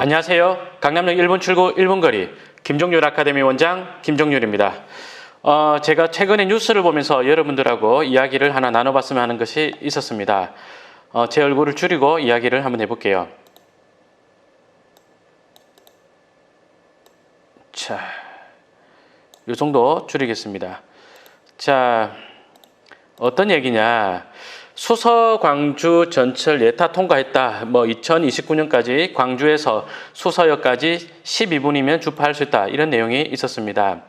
안녕하세요. 강남역 1번 출구 1번 거리 김종률 아카데미 원장 김종률입니다. 어, 제가 최근에 뉴스를 보면서 여러분들하고 이야기를 하나 나눠봤으면 하는 것이 있었습니다. 어, 제 얼굴을 줄이고 이야기를 한번 해볼게요. 자, 이 정도 줄이겠습니다. 자, 어떤 얘기냐? 수서 광주 전철 예타 통과했다. 뭐 2029년까지 광주에서 수서역까지 12분이면 주파할 수 있다. 이런 내용이 있었습니다.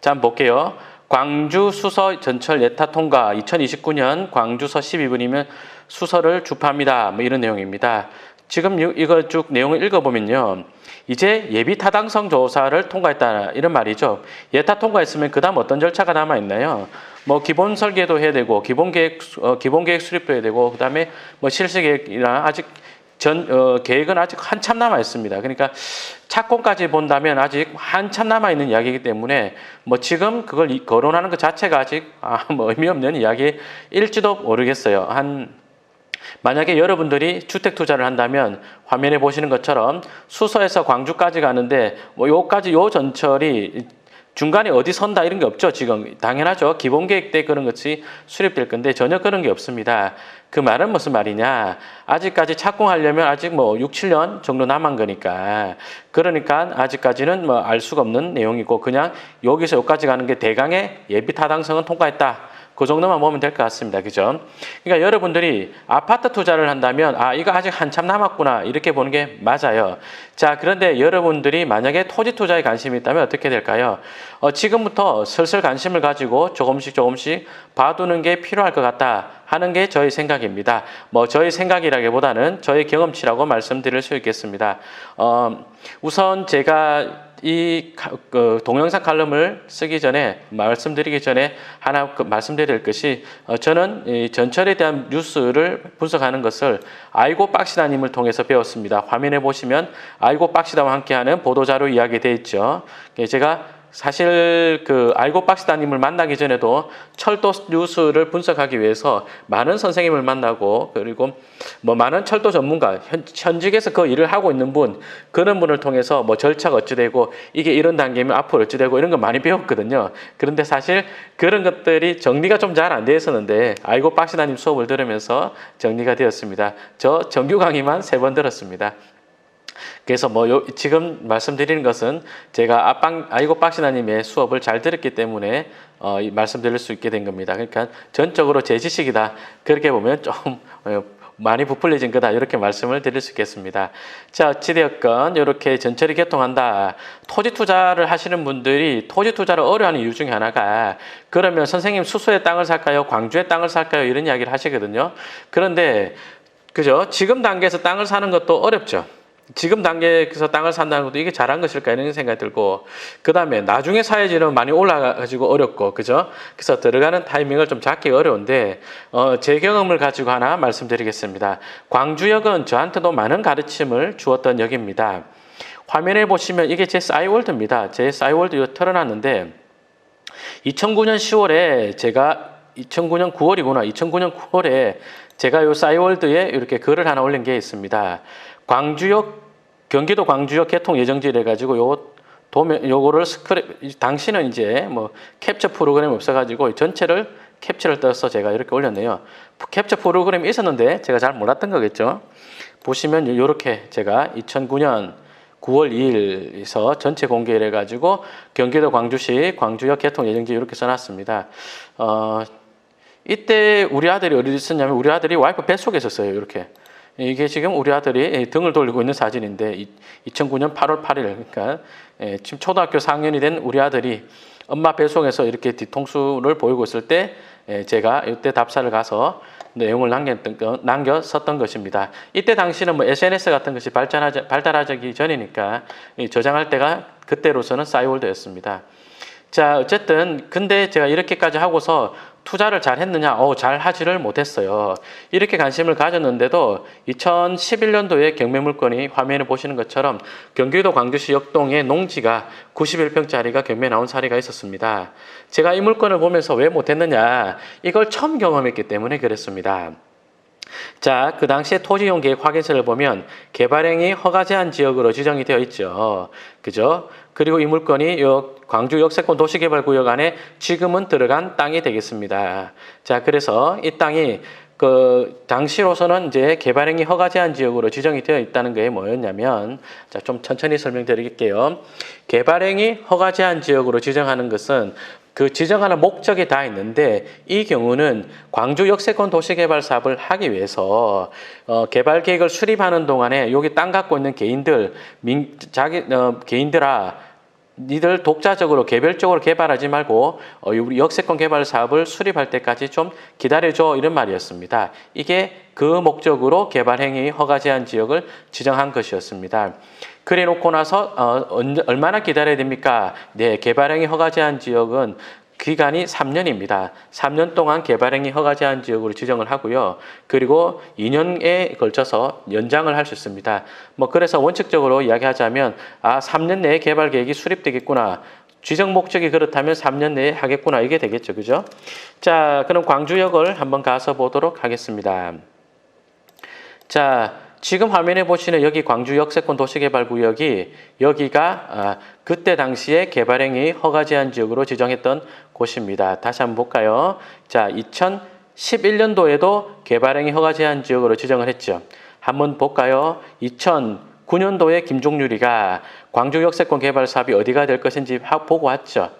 자, 볼게요. 광주 수서 전철 예타 통과 2029년 광주서 12분이면 수서를 주파합니다. 뭐 이런 내용입니다. 지금 이- 이거 쭉 내용을 읽어보면요. 이제 예비 타당성 조사를 통과했다 이런 말이죠. 예타 통과했으면 그다음 어떤 절차가 남아 있나요? 뭐 기본 설계도 해야 되고 기본 계획 어, 기본 계획 수립도 해야 되고 그다음에 뭐 실시 계획이나 아직 전 어, 계획은 아직 한참 남아 있습니다. 그러니까 착공까지 본다면 아직 한참 남아 있는 이야기이기 때문에 뭐 지금 그걸 이- 거론하는 것 자체가 아직 아, 뭐 의미 없는 이야기일지도 모르겠어요. 한 만약에 여러분들이 주택 투자를 한다면 화면에 보시는 것처럼 수서에서 광주까지 가는데 뭐 요까지 요 전철이 중간에 어디 선다 이런 게 없죠. 지금 당연하죠. 기본 계획 때 그런 것이 수립될 건데 전혀 그런 게 없습니다. 그 말은 무슨 말이냐? 아직까지 착공하려면 아직 뭐 6, 7년 정도 남은 거니까. 그러니까 아직까지는 뭐 알 수가 없는 내용이고 그냥 여기서 여기까지 가는 게 대강의 예비 타당성은 통과했다 그 정도만 보면 될 것 같습니다. 그죠? 그러니까 여러분들이 아파트 투자를 한다면 아, 이거 아직 한참 남았구나. 이렇게 보는 게 맞아요. 자, 그런데 여러분들이 만약에 토지 투자에 관심이 있다면 어떻게 될까요? 어, 지금부터 슬슬 관심을 가지고 조금씩 조금씩 봐두는 게 필요할 것 같다. 하는 게 저희 생각입니다. 뭐 저희 생각이라기보다는 저희 경험치라고 말씀드릴 수 있겠습니다. 어, 우선 제가 이 가- 그 동영상 칼럼을 쓰기 전에 말씀드리기 전에 하나 그 말씀드릴 것이 어, 저는 이 전철에 대한 뉴스를 분석하는 것을 아이고 박시다님을 통해서 배웠습니다. 화면에 보시면 아이고 박시다와 함께하는 보도자료 이야기 되어 있죠. 예, 제가 사실 그 알고 박시다님을 만나기 전에도 철도 뉴스를 분석하기 위해서 많은 선생님을 만나고 그리고 뭐 많은 철도 전문가 현, 현직에서 그 일을 하고 있는 분 그런 분을 통해서 뭐 절차가 어찌 되고 이게 이런 단계면 앞으로 어찌 되고 이런 거 많이 배웠거든요. 그런데 사실 그런 것들이 정리가 좀 잘 안 되어 있었는데 알고 박시다님 수업을 들으면서 정리가 되었습니다. 저 정규 강의만 세 번 들었습니다. 그래서 뭐 요, 지금 말씀드리는 것은 제가 아빵 아이고 박신아님의 수업을 잘 들었기 때문에 어, 이 말씀드릴 수 있게 된 겁니다. 그러니까 전적으로 제 지식이다 그렇게 보면 좀 어, 많이 부풀려진 거다 이렇게 말씀을 드릴 수 있겠습니다. 자 어찌되었건 이렇게 전철이 개통한다. 토지 투자를 하시는 분들이 토지 투자를 어려워하는 이유 중에 하나가 그러면 선생님 수소의 땅을 살까요? 광주의 땅을 살까요? 이런 이야기를 하시거든요. 그런데 그죠? 지금 단계에서 땅을 사는 것도 어렵죠. 지금 단계에서 땅을 산다는 것도 이게 잘한 것일까 이런 생각이 들고 그 다음에 나중에 사야지는 많이 올라가지고 어렵고 그죠 그래서 들어가는 타이밍을 좀 잡기 어려운데 어, 제 경험을 가지고 하나 말씀드리겠습니다 광주역은 저한테도 많은 가르침을 주었던 역입니다 화면에 보시면 이게 제 싸이월드입니다 제 싸이월드 이거 털어놨는데 2009년 10월에 제가 2009년 9월이구나. 2009년 9월에 제가 요 싸이월드에 이렇게 글을 하나 올린 게 있습니다. 광주역 경기도 광주역 개통 예정지를 해가지고 요 도면 요거를 스크랩 당시는 이제 뭐 캡처 프로그램이 없어 가지고 전체를 캡처를 떠서 제가 이렇게 올렸네요. 캡처 프로그램이 있었는데 제가 잘 몰랐던 거겠죠. 보시면 이렇게 제가 2009년 9월 2일에서 전체 공개를 해가지고 경기도 광주시 광주역 개통 예정지 이렇게 써놨습니다. 어, 이때 우리 아들이 어디 있었냐면 우리 아들이 와이프 뱃속에 있었어요. 이렇게. 이게 지금 우리 아들이 등을 돌리고 있는 사진인데 2009년 8월 8일 그러니까 예, 지금 초등학교 4학년이 된 우리 아들이 엄마 뱃속에서 이렇게 뒤통수를 보이고 있을 때 예, 제가 이때 답사를 가서 내용을 남겼던 썼던 것입니다. 이때 당시는 뭐 SNS 같은 것이 발전하지 발달하기 전이니까 이 저장할 때가 그때로서는 싸이월드였습니다. 자, 어쨌든 근데 제가 이렇게까지 하고서 투자를 잘 했느냐? 어, 잘 하지를 못했어요. 이렇게 관심을 가졌는데도 2011년도에 경매 물건이 화면에 보시는 것처럼 경기도 광주시 역동의 농지가 91평짜리가 경매에 나온 사례가 있었습니다. 제가 이 물건을 보면서 왜 못했느냐? 이걸 처음 경험했기 때문에 그랬습니다. 자, 그 당시에 토지용 계획 확인서를 보면 개발행위 허가 제한 지역으로 지정이 되어 있죠. 그죠? 그리고 이 물건이 요 광주 역세권 도시개발구역 안에 지금은 들어간 땅이 되겠습니다. 자, 그래서 이 땅이 그 당시로서는 이제 개발행위 허가 제한 지역으로 지정이 되어 있다는 게 뭐였냐면 자, 좀 천천히 설명드릴게요. 개발행위 허가 제한 지역으로 지정하는 것은 그 지정하는 목적이 다 있는데 이 경우는 광주 역세권 도시개발 사업을 하기 위해서 어, 개발 계획을 수립하는 동안에 여기 땅 갖고 있는 개인들 민, 자기 어, 개인들아 니들 독자적으로 개별적으로 개발하지 말고 어, 우리 역세권 개발 사업을 수립할 때까지 좀 기다려줘 이런 말이었습니다. 이게 그 목적으로 개발 행위 허가 제한 지역을 지정한 것이었습니다. 그래 놓고 나서 어, 언- 얼마나 기다려야 됩니까? 네, 개발행위 허가 제한 지역은 기간이 3년입니다. 3년 동안 개발행위 허가 제한 지역으로 지정을 하고요. 그리고 2년에 걸쳐서 연장을 할 수 있습니다. 뭐 그래서 원칙적으로 이야기하자면 아 3년 내에 개발 계획이 수립되겠구나. 지정 목적이 그렇다면 3년 내에 하겠구나 이게 되겠죠. 그죠? 자, 그럼 광주역을 한번 가서 보도록 하겠습니다. 자, 지금 화면에 보시는 여기 광주 역세권 도시개발구역이 여기가 아, 그때 당시에 개발행위 허가 제한 지역으로 지정했던 곳입니다. 다시 한번 볼까요? 자, 2011년도에도 개발행위 허가 제한 지역으로 지정을 했죠. 한번 볼까요? 2009년도에 김종률이가 광주 역세권 개발 사업이 어디가 될 것인지 하- 보고 왔죠.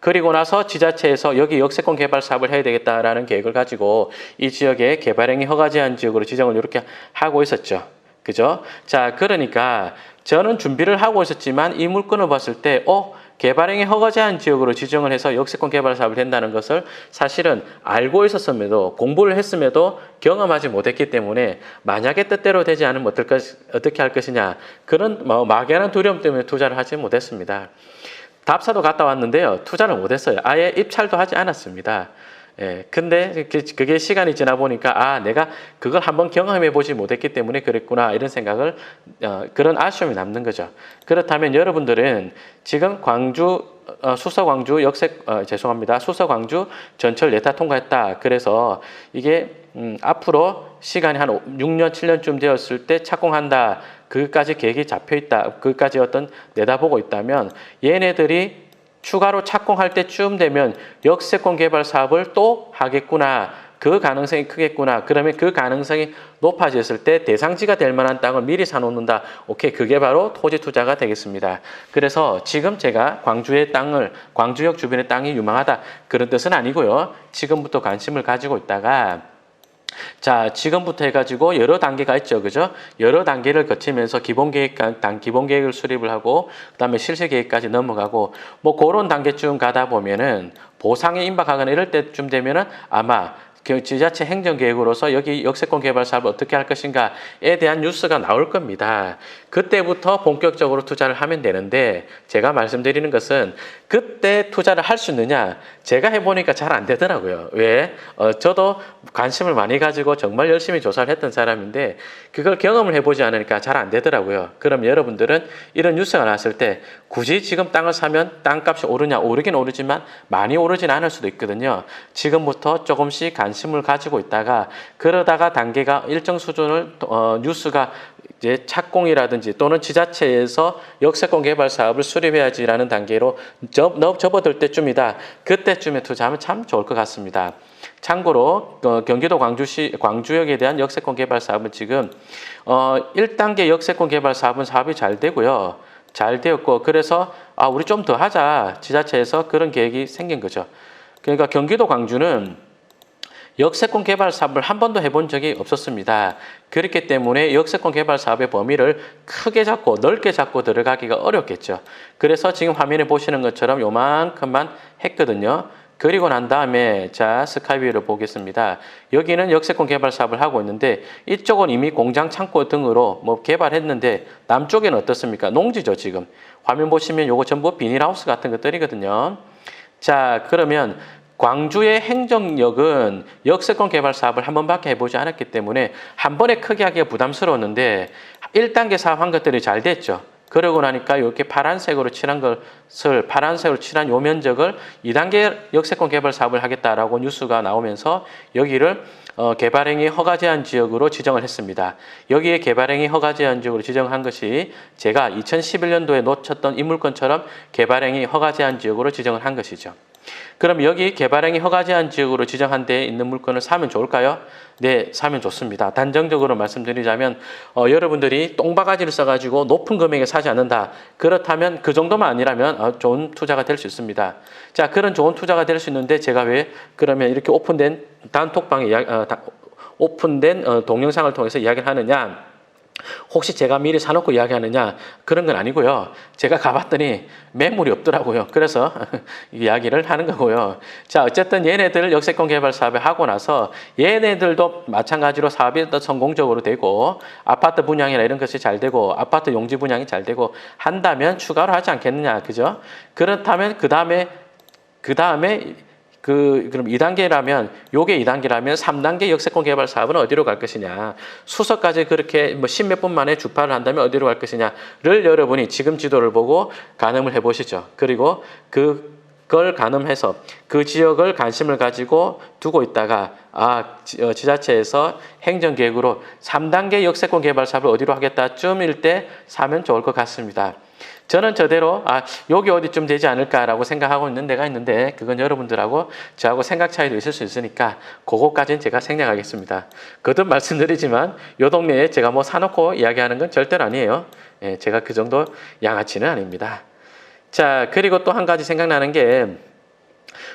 그리고 나서 지자체에서 여기 역세권 개발 사업을 해야 되겠다라는 계획을 가지고 이 지역에 개발행위 허가 제한 지역으로 지정을 이렇게 하고 있었죠. 그죠? 자, 그러니까 저는 준비를 하고 있었지만 이 물건을 봤을 때, 어, 개발행위 허가 제한 지역으로 지정을 해서 역세권 개발 사업을 한다는 것을 사실은 알고 있었음에도 공부를 했음에도 경험하지 못했기 때문에 만약에 뜻대로 되지 않으면 어떨 것, 어떻게 할 것이냐 그런 뭐 막연한 두려움 때문에 투자를 하지 못했습니다. 답사도 갔다 왔는데요. 투자를 못했어요. 아예 입찰도 하지 않았습니다. 예, 근데 그- 그게 시간이 지나 보니까 아 내가 그걸 한번 경험해 보지 못했기 때문에 그랬구나 이런 생각을 어, 그런 아쉬움이 남는 거죠. 그렇다면 여러분들은 지금 광주 어, 수서 광주 역색 어, 죄송합니다 수서 광주 전철 예타 통과했다. 그래서 이게 음, 앞으로 시간이 한 6년 7년쯤 되었을 때 착공한다. 그까지 계획이 잡혀 있다. 그까지 어떤 내다보고 있다면 얘네들이 추가로 착공할 때쯤 되면 역세권 개발 사업을 또 하겠구나. 그 가능성이 크겠구나. 그러면 그 가능성이 높아졌을 때 대상지가 될 만한 땅을 미리 사놓는다. 오케이. 그게 바로 토지 투자가 되겠습니다. 그래서 지금 제가 광주의 땅을, 광주역 주변의 땅이 유망하다. 그런 뜻은 아니고요. 지금부터 관심을 가지고 있다가 자, 지금부터 해가지고 여러 단계가 있죠, 그죠? 여러 단계를 거치면서 기본 계획, 단 기본 계획을 수립을 하고, 그 다음에 실시 계획까지 넘어가고, 뭐 그런 단계쯤 가다 보면은 보상에 임박하거나 이럴 때쯤 되면은 아마 그 지자체 행정 계획으로서 여기 역세권 개발 사업을 어떻게 할 것인가에 대한 뉴스가 나올 겁니다. 그때부터 본격적으로 투자를 하면 되는데 제가 말씀드리는 것은 그때 투자를 할 수 있느냐 제가 해보니까 잘 안 되더라고요. 왜? 어, 저도 관심을 많이 가지고 정말 열심히 조사를 했던 사람인데 그걸 경험을 해보지 않으니까 잘 안 되더라고요. 그럼 여러분들은 이런 뉴스가 나왔을 때 굳이 지금 땅을 사면 땅값이 오르냐 오르긴 오르지만 많이 오르진 않을 수도 있거든요. 지금부터 조금씩 관심을 가지고 있다가 그러다가 단계가 일정 수준을 어, 뉴스가 이제 착공이라든지 또는 지자체에서 역세권 개발 사업을 수립해야지라는 단계로 접, 너- 접어들 때쯤이다. 그때쯤에 투자하면 참 좋을 것 같습니다. 참고로 어, 경기도 광주시 광주역에 대한 역세권 개발 사업은 지금 어, 1단계 역세권 개발 사업은 사업이 잘 되고요. 잘 되었고 그래서 아 우리 좀 더 하자 지자체에서 그런 계획이 생긴 거죠. 그러니까 경기도 광주는 역세권 개발 사업을 한 번도 해본 적이 없었습니다. 그렇기 때문에 역세권 개발 사업의 범위를 크게 잡고 넓게 잡고 들어가기가 어렵겠죠. 그래서 지금 화면에 보시는 것처럼 요만큼만 했거든요. 그리고 난 다음에 자 스카이뷰를 보겠습니다. 여기는 역세권 개발 사업을 하고 있는데 이쪽은 이미 공장 창고 등으로 뭐 개발했는데 남쪽에는 어떻습니까? 농지죠 지금. 화면 보시면 요거 전부 비닐하우스 같은 것들이거든요. 자 그러면 광주의 행정력은 역세권 개발 사업을 한 번밖에 해보지 않았기 때문에 한 번에 크게 하기가 부담스러웠는데 1단계 사업 한 것들이 잘 됐죠. 그러고 나니까 이렇게 파란색으로 칠한 것을 파란색으로 칠한 요 면적을 2단계 역세권 개발 사업을 하겠다라고 뉴스가 나오면서 여기를 어, 개발행위 허가 제한 지역으로 지정을 했습니다. 여기에 개발행위 허가 제한 지역으로 지정한 것이 제가 2011년도에 놓쳤던 이 물건처럼 개발행위 허가 제한 지역으로 지정을 한 것이죠. 그럼 여기 개발행위 허가 제한 지역으로 지정한 데 있는 물건을 사면 좋을까요? 네, 사면 좋습니다. 단정적으로 말씀드리자면 어, 여러분들이 똥바가지를 써가지고 높은 금액에 사지 않는다. 그렇다면 그 정도만 아니라면 어, 좋은 투자가 될 수 있습니다. 자, 그런 좋은 투자가 될 수 있는데 제가 왜 그러면 이렇게 오픈된 단톡방에 이야, 어, 다, 오픈된 어, 동영상을 통해서 이야기를 하느냐? 혹시 제가 미리 사놓고 이야기하느냐 그런 건 아니고요. 제가 가봤더니 매물이 없더라고요. 그래서 이야기를 하는 거고요. 자 어쨌든 얘네들 역세권 개발 사업을 하고 나서 얘네들도 마찬가지로 사업이 더 성공적으로 되고 아파트 분양이나 이런 것이 잘 되고 아파트 용지 분양이 잘 되고 한다면 추가로 하지 않겠느냐 그죠? 그렇다면 그 다음에 그 다음에 그 그럼 2단계라면 요게 2단계라면 3단계 역세권 개발 사업은 어디로 갈 것이냐 수석까지 그렇게 뭐 십몇 분 만에 주파를 한다면 어디로 갈 것이냐를 여러분이 지금 지도를 보고 가늠을 해 보시죠 그리고 그걸 가늠해서 그 지역을 관심을 가지고 두고 있다가 아 지- 어, 지자체에서 행정계획으로 3단계 역세권 개발 사업을 어디로 하겠다쯤일 때 사면 좋을 것 같습니다. 저는 저대로 아 여기 어디쯤 되지 않을까라고 생각하고 있는 데가 있는데 그건 여러분들하고 저하고 생각 차이도 있을 수 있으니까 그거까지는 제가 생략하겠습니다. 거듭 말씀드리지만 요 동네에 제가 뭐 사놓고 이야기하는 건 절대로 아니에요. 예, 제가 그 정도 양아치는 아닙니다. 자 그리고 또 한 가지 생각나는 게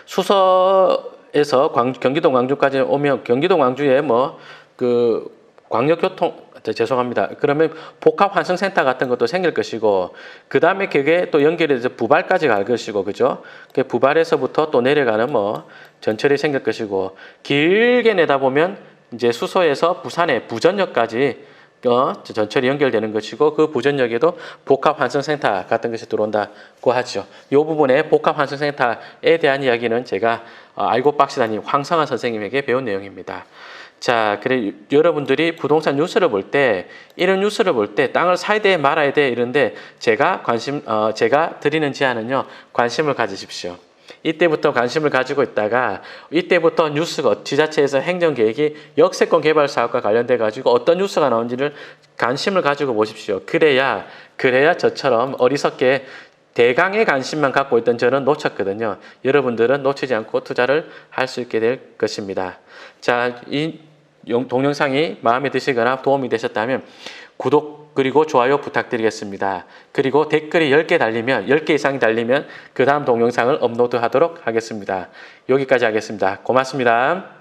수서에서 광, 경기도 광주까지 오면 경기도 광주에 뭐 그 광역교통 저, 죄송합니다. 그러면 복합 환승센터 같은 것도 생길 것이고 그 다음에 그게 또 연결해서 부발까지 갈 것이고 그죠? 그 부발에서부터 또 내려가는 뭐 전철이 생길 것이고 길게 내다보면 이제 수서에서 부산의 부전역까지 어, 전철이 연결되는 것이고 그 부전역에도 복합 환승센터 같은 것이 들어온다고 하죠. 이 부분에 복합 환승센터에 대한 이야기는 제가 어, 알고 빡시다니 황성환 선생님에게 배운 내용입니다. 자, 그래 여러분들이 부동산 뉴스를 볼 때 이런 뉴스를 볼 때 땅을 사야 돼 말아야 돼 이런데 제가 관심 어, 제가 드리는 제안은요 관심을 가지십시오. 이때부터 관심을 가지고 있다가 이때부터 뉴스가 지자체에서 행정 계획이 역세권 개발 사업과 관련돼 가지고 어떤 뉴스가 나온지를 관심을 가지고 보십시오. 그래야 그래야 저처럼 어리석게 대강의 관심만 갖고 있던 저는 놓쳤거든요. 여러분들은 놓치지 않고 투자를 할 수 있게 될 것입니다. 자, 이 영- 동영상이 마음에 드시거나 도움이 되셨다면 구독 그리고 좋아요 부탁드리겠습니다. 그리고 댓글이 10개 달리면 10개 이상이 달리면 그 다음 동영상을 업로드하도록 하겠습니다. 여기까지 하겠습니다. 고맙습니다.